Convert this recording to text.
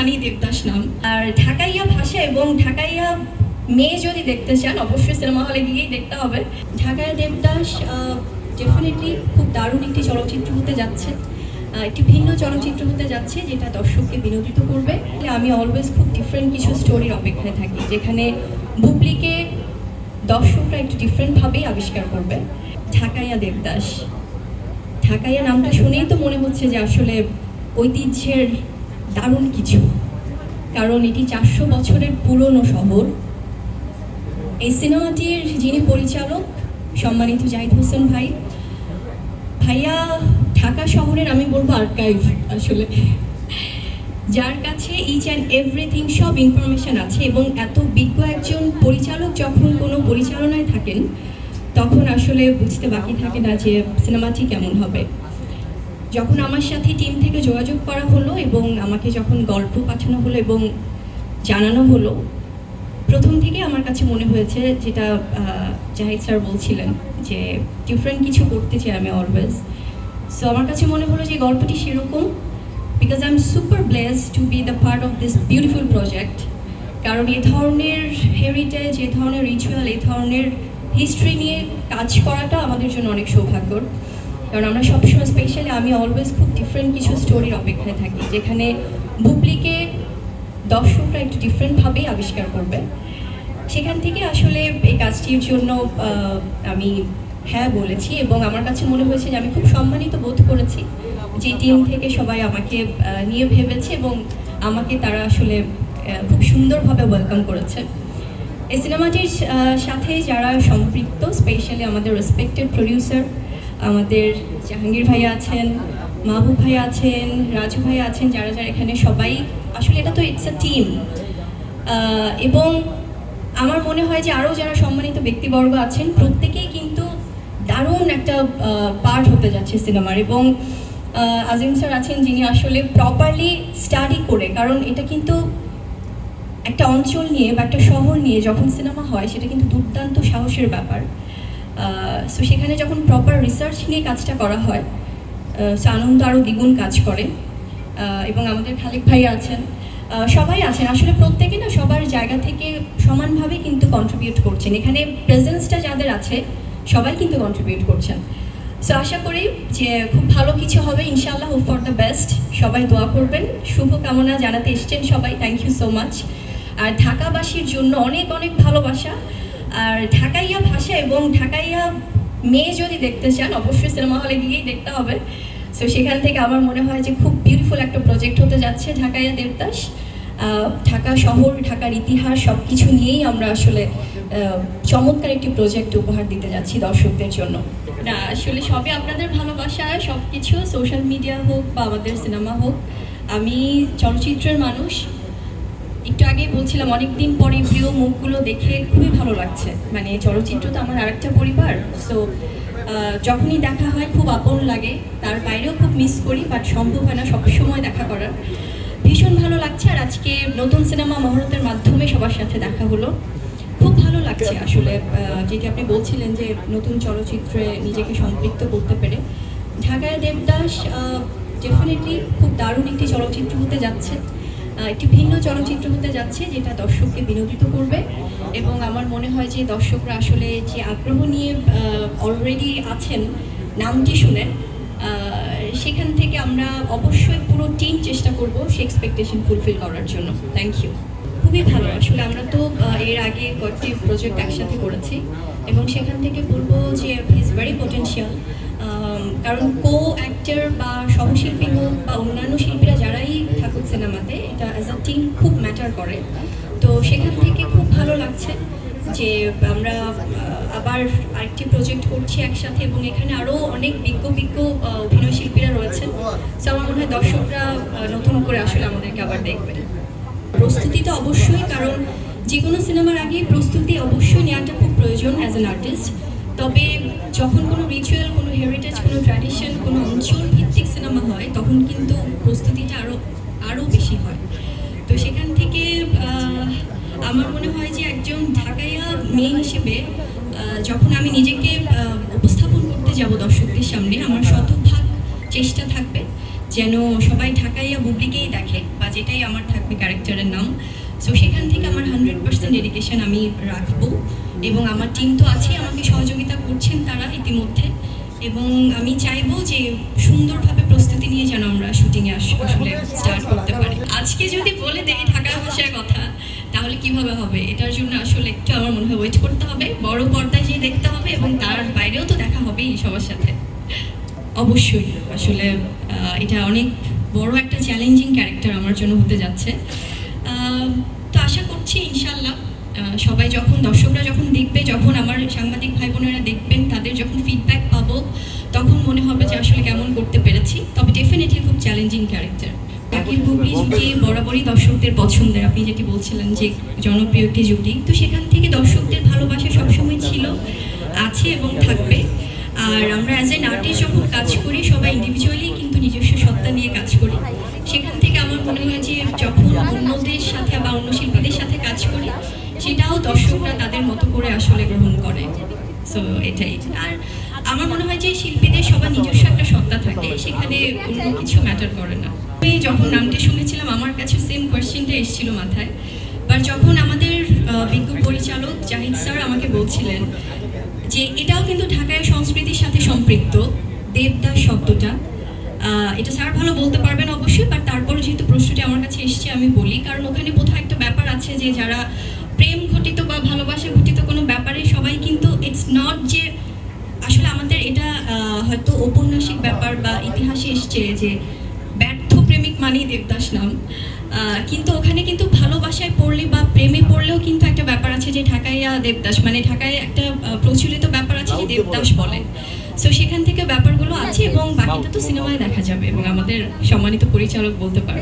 মানেই দেবদাস নাম। আর ঢাকাইয়া ভাষা এবং ঢাকাইয়া মেয়ে যদি দেখতে চান, অবশ্যই সিনেমা হলে গিয়েই দেখতে হবে। ঢাকাইয়া দেবদাস ডেফিনেটলি খুব দারুণ একটি চলচ্চিত্র হতে যাচ্ছে। একটি ভিন্ন চলচ্চিত্র হতে যাচ্ছে যেটা দর্শককে বিনোদিত করবে। আমি অলওয়েজ খুব ডিফারেন্ট কিছু স্টোরির অপেক্ষায় থাকি, যেখানে বুবলিকে দর্শকরা একটু ডিফারেন্টভাবেই আবিষ্কার করবে। ঢাকাইয়া দেবদাস। ঢাকাইয়া নামটা শুনেই তো মনে হচ্ছে যে আসলে ঐতিহ্যের দারুণ কিছু। কারণ এটি চারশো বছরের পুরনো শহর। এই সিনেমাটির যিনি পরিচালক, সম্মানিত জাহিদ হোসেন ভাই, ভাইয়া ঢাকা শহরের, আমি বলব আর্কাইভ আসলে, যার কাছে ইচ অ্যান্ড এভরিথিং সব ইনফরমেশন আছে এবং এত বিজ্ঞ একজন পরিচালক যখন কোনো পরিচালনায় থাকেন, তখন আসলে বুঝতে বাকি থাকে না যে সিনেমাটি কেমন হবে। যখন আমার সাথে টিম থেকে যোগাযোগ করা হলো এবং আমাকে যখন গল্প পাঠানো হলো এবং জানানো হলো, প্রথম থেকে আমার কাছে মনে হয়েছে যেটা জাহিদ স্যার বলছিলেন যে ডিফারেন্ট কিছু করতে চাই আমি অলওয়েজ সো আমার কাছে মনে হলো যে গল্পটি সেরকম because I am super blessed to be the part of this beautiful project কারণ এ ধরনের হেরিটেজ এ ধরনের রিচুয়াল এ ধরনের হিস্ট্রি নিয়ে কাজ করাটা আমাদের জন্য অনেক সৌভাগ্যর। কারণ আমরা সবসময় স্পেশালি আমি অলওয়েজ খুব ডিফারেন্ট কিছু স্টোরির অপেক্ষায় থাকি, যেখানে বুবলিকে দর্শকরা একটু ডিফারেন্টভাবেই আবিষ্কার করবে। সেখান থেকে আসলে এই কাজটির জন্য আমি হ্যাঁ বলেছি এবং আমার কাছে মনে হয়েছে যে আমি খুব সম্মানিত বোধ করেছি যে টিম থেকে সবাই আমাকে নিয়ে ভেবেছে এবং আমাকে তারা আসলে খুব সুন্দরভাবে ওয়েলকাম করেছে। এই সিনেমাটির সাথে যারা সম্পৃক্ত স্পেশালি আমাদের রেসপেক্টেড প্রডিউসার আমাদের জাহাঙ্গীর ভাই আছেন, মাহবুব ভাই আছেন, রাজু ভাই আছেন, যারা যারা এখানে সবাই, আসলে এটা তো ইটস আ টিম এবং আমার মনে হয় যে আরও যারা সম্মানিত ব্যক্তিবর্গ আছেন, প্রত্যেকেই কিন্তু দারুণ একটা পার্ট হতে যাচ্ছে সিনেমার এবং আজিম স্যার আছেন যিনি আসলে প্রপারলি স্টাডি করে, কারণ এটা কিন্তু একটা অঞ্চল নিয়ে বা একটা শহর নিয়ে যখন সিনেমা হয়, সেটা কিন্তু দুর্দান্ত সাহসের ব্যাপার। সো সেখানে যখন প্রপার রিসার্চ নিয়ে কাজটা করা হয় সো আনন্দ আরও দ্বিগুণ কাজ করে। এবং আমাদের খালেক ভাই আছেন। সবাই আছেন। আসলে প্রত্যেকে না সবার জায়গা থেকে সমানভাবে কিন্তু কন্ট্রিবিউট করছেন। এখানে প্রেজেন্সটা যাদের আছে, সবাই কিন্তু কন্ট্রিবিউট করছেন। সো আশা করি যে খুব ভালো কিছু হবে। ইনশাআল্লাহ হোপ ফর দ্য বেস্ট সবাই দোয়া করবেন। শুভকামনা জানাতে এসছেন সবাই। থ্যাংক ইউ সো মাচ আর ঢাকাবাসীর জন্য অনেক অনেক ভালোবাসা। আর ঢাকাইয়া ভাষা এবং ঢাকাইয়া মেয়ে যদি দেখতে চান, অবশ্যই সিনেমা হলে গিয়েই দেখতে হবে। সো সেখান থেকে আমার মনে হয় যে খুব বিউটিফুল একটা প্রজেক্ট হতে যাচ্ছে ঢাকাইয়া দেবদাস। ঢাকা শহর, ঢাকার ইতিহাস সব কিছু নিয়েই আমরা আসলে চমৎকার একটি প্রজেক্ট উপহার দিতে যাচ্ছি দর্শকদের জন্য। না, আসলে সবই আপনাদের ভালোবাসা সব কিছু সোশ্যাল মিডিয়া হোক বা আমাদের সিনেমা হোক। আমি চলচ্চিত্রের মানুষ একটু আগেই বলছিলাম, অনেকদিন পরে প্রিয় মুখগুলো দেখে খুবই ভালো লাগছে। মানে চলচ্চিত্র তো আমার আরেকটা পরিবার সো যখনই দেখা হয় খুব আপন লাগে, তার বাইরেও খুব মিস করি বাট সম্ভব হয় না সবসময় দেখা করার। ভীষণ ভালো লাগছে, আর আজকে নতুন সিনেমা মহরতের মাধ্যমে সবার সাথে দেখা হলো। খুব ভালো লাগছে আসলে যেটি আপনি বলছিলেন যে নতুন চলচ্চিত্রে নিজেকে সম্পৃক্ত করতে পেরে। ঢাকায় দেবদাস ডেফিনেটলি খুব দারুণ একটি চলচ্চিত্র হতে যাচ্ছে। একটি ভিন্ন চলচ্চিত্র হতে যাচ্ছে, যেটা দর্শককে বিনোদিত করবে। এবং আমার মনে হয় যে দর্শকরা আসলে যে আগ্রহ নিয়ে অলরেডি আছেন, নামটি শুনে সেখান থেকে আমরা অবশ্যই পুরো টিম চেষ্টা করব সে এক্সপেকটেশন ফুলফিল করার জন্য। থ্যাংক ইউ খুবই ভালো। আসলে আমরা তো এর আগে কয়েকটি প্রজেক্ট একসাথে করেছি। এবং সেখান থেকে বলব যে ইজ ভেরি পোটেন্সিয়াল কারণ কো অ্যাক্টর বা সহশিল্পী হোক বা অন্যান্য শিল্পীরা যারাই থাকুক সিনেমাতে, এটা অ্যাজ আ টিম খুব ম্যাটার করে। তো সেখান থেকে খুব ভালো লাগছে যে আমরা আবার আরেকটি প্রজেক্ট করছি একসাথে এবং এখানে আরও অনেক বিজ্ঞ বিজ্ঞ অভিনয় শিল্পীরা রয়েছেন। তো আমার মনে হয় দর্শকরা নতুন করে আসলে আমাদেরকে আবার দেখবেন। প্রস্তুতি তো অবশ্যই, কারণ যে কোনো সিনেমার আগে প্রস্তুতি অবশ্যই নেওয়াটা খুব প্রয়োজন অ্যাজ অ্যান আর্টিস্ট তবে যখন কোনো রিচুয়াল ট্র্যাডিশন কোনো অঞ্চল ভিত্তিক সিনেমা হয়, তখন কিন্তু প্রস্তুতিটা আরও আরও বেশি হয়। তো সেখান থেকে আমার মনে হয় যে একজন ঢাকাইয়া মেয়ে হিসেবে যখন আমি নিজেকে উপস্থাপন করতে যাব দর্শকদের সামনে, আমার শতভাগ চেষ্টা থাকবে যেন সবাই ঢাকাইয়া বুবলিকেই দেখে বা যেটাই আমার থাকবে ক্যারেক্টারের নাম। সো সেখান থেকে আমার হান্ড্রেড পার্সেন্ট ডেডিকেশন আমি রাখব এবং আমার টিম তো আছে আমাকে সহযোগিতা করছেন তারা ইতিমধ্যে। এবং আমি চাইব যে সুন্দরভাবে প্রস্তুতি নিয়ে যেন আমরা শুটিংয়ে আসলে স্টার্ট করতে পারি। আজকে যদি বলে দেই ঢাকার ভাষায় কথা তাহলে কীভাবে হবে? এটার জন্য আসলে একটু আমার মনে হয় ওয়েট করতে হবে। বড় পর্দায় যেয়ে দেখতে হবে এবং তার বাইরেও তো দেখা হবেই সবার সাথে। অবশ্যই আসলে এটা অনেক বড় একটা চ্যালেঞ্জিং ক্যারেক্টার আমার জন্য হতে যাচ্ছে। তো আশা করছি ইনশাল্লাহ সবাই যখন দর্শকরা যখন দেখবে যখন আমার সাংবাদিক ভাই বোনেরা দেখবেন তাদের যখন ফিডব্যাক পাবো তখন মনে হবে যে আসলে কেমন করতে পেরেছি তবে ডেফিনেটলি খুব চ্যালেঞ্জিং ক্যারেক্টার বাকির বুবলি জুটি বরাবরই দর্শকদের পছন্দের আপনি যেটি বলছিলেন যে জনপ্রিয় একটি জুটি তো সেখান থেকে দর্শকদের ভালোবাসা সবসময় ছিল আছে এবং থাকবে। আর আমরা অ্যাজ এন আর্টিস্ট যখন কাজ করি সবাই ইন্ডিভিজুয়ালি কিন্তু নিজস্ব সত্তা নিয়ে কাজ করি। সেখান থেকে আমার মনে হয় যে যখন অন্যদের সাথে বা অন্য শিল্পীদের সাথে কাজ করি সেটাও দর্শকরা তাদের মতো করে আসলে গ্রহণ করে। সো এটাই। আর আমার মনে হয় যে শিল্পীদের সবার নিজস্ব একটা সত্তা থাকে, সেখানে অন্য কিছু ম্যাটার করে না। আমি যখন নামটা শুনেছিলাম, আমার কাছে সেম কোয়েশ্চেনটা এসেছিল মাথায়। বাট যখন আমাদের বিজ্ঞ পরিচালক জাহিদ স্যার আমাকে বলছিলেন যে, এটাও কিন্তু ঢাকায় সংস্কৃতির সাথে সম্পৃক্ত, দেবদাস শব্দটা। এটা স্যার ভালো বলতে পারবেন অবশ্যই বাট তারপরে যেহেতু প্রশ্নটি আমার কাছে এসছে, আমি বলি। কারণ ওখানে কোথাও একটা ব্যাপার আছে যে, যারা প্রেম ঘটিত বা ভালোবাসা ঘটিত কোনো ব্যাপারে সবাই কিন্তু ইটস নট যে আসলে আমাদের এটা আহ, হয়তো ঔপন্যাসিক ব্যাপার বা ইতিহাসে এসছে যে ব্যর্থ প্রেমিক মানেই দেবদাস নাম। কিন্তু ওখানে কিন্তু ভালোবাসায় পড়লে বা প্রেমে পড়লেও কিন্তু একটা ব্যাপার আছে যে ঢাকাইয়া দেবদাস মানে ঢাকায় একটা প্রচলিত ব্যাপার আছে যে দেবদাস বলেন সো সেখান থেকে ব্যাপারগুলো আছে এবং বাকিটা তো সিনেমায় দেখা যাবে এবং আমাদের সম্মানিত পরিচালক বলতে পারবে